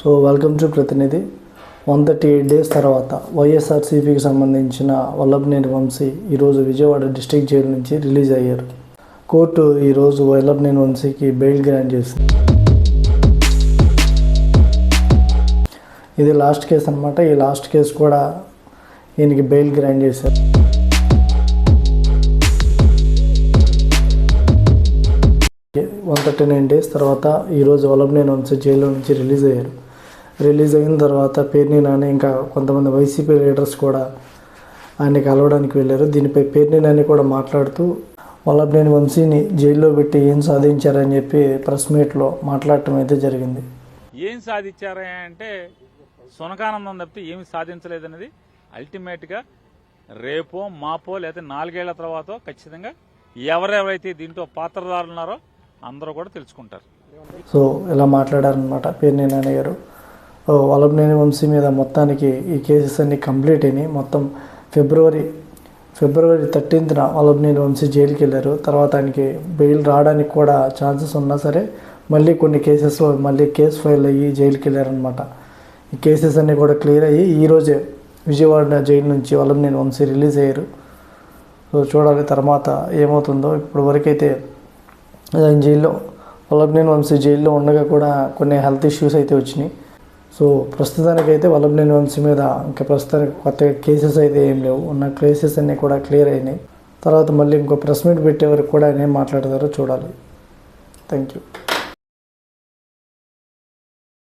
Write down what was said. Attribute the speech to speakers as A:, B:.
A: So welcome to Prathinidhi one thirty eight days తర్వాత వైఎస్ఆర్సీపీకి సంబంధించిన వల్లభనేని వంశీ ఈరోజు విజయవాడ డిస్టిక్ జైలు నుంచి రిలీజ్ అయ్యారు. కోర్టు ఈరోజు వల్లభనేని వంశీకి బెయిల్ గ్రాంట్ చేసింది. ఇది లాస్ట్ కేసు అనమాట ఈ లాస్ట్ కేసు కూడా ఈయనకి బెయిల్ గ్రాంట్ చేశారు. వన్ థర్టీ నైన్ డేస్ తర్వాత ఈరోజు వల్లభనేని వంశీ జైల్లో నుంచి రిలీజ్ అయ్యారు. రిలీజ్ అయిన తర్వాత పేర్ని నాని ఇంకా కొంతమంది వైసీపీ లీడర్స్ కూడా ఆయన్ని కలవడానికి వెళ్ళారు. దీనిపై పేర్ని నాని కూడా మాట్లాడుతూ వల్లభనేని వంశీని జైల్లో పెట్టి ఏం సాధించారని చెప్పి ప్రెస్ మీట్లో మాట్లాడటం అయితే జరిగింది.
B: ఏం సాధించారా అంటే సునకానందం తప్పితే ఏమి సాధించలేదన్నది అల్టిమేట్గా రేపో మాపో లేదా నాలుగేళ్ళ తర్వాత ఖచ్చితంగా ఎవరెవరైతే దీంట్లో పాత్రదారులు ఉన్నారో అందరూ కూడా తెలుసుకుంటారు.
A: సో ఇలా మాట్లాడారనమాట పేర్ని నాని గారు. ఓ, వంశీ మీద మొత్తానికి ఈ కేసెస్ అన్ని కంప్లీట్ అయినాయి. మొత్తం ఫిబ్రవరి ఫిబ్రవరి థర్టీన్త్న వల్లభనేని వంశీ జైలుకి వెళ్ళారు తర్వాత ఆయనకి బెయిల్ రావడానికి కూడా ఛాన్సెస్ ఉన్నా సరే మళ్ళీ కొన్ని కేసెస్లో మళ్ళీ కేసు ఫైల్ అయ్యి జైలుకి వెళ్ళారనమాట ఈ కేసెస్ అన్నీ కూడా క్లియర్ అయ్యి ఈరోజే విజయవాడ జైలు నుంచి వల్లభనేని వంశీ రిలీజ్ అయ్యారు. సో చూడాలి తర్వాత ఏమవుతుందో. ఇప్పుడు వరకైతే ఆయన జైల్లో వల్లభనేని వంశీ జైల్లో ఉండగా కూడా కొన్ని హెల్త్ ఇష్యూస్ అయితే వచ్చినాయి. సో ప్రస్తుతానికైతే వల్లభనేని వంశీ మీద ఇంకా ప్రస్తుతానికి కొత్తగా కేసెస్ అయితే ఏం లేవు. ఉన్న కేసెస్ అన్నీ కూడా క్లియర్ అయినాయి. తర్వాత మళ్ళీ ఇంకో ప్రెస్ మీట్ పెట్టే వరకు కూడా ఆయన ఏం మాట్లాడతారో చూడాలి. Thank you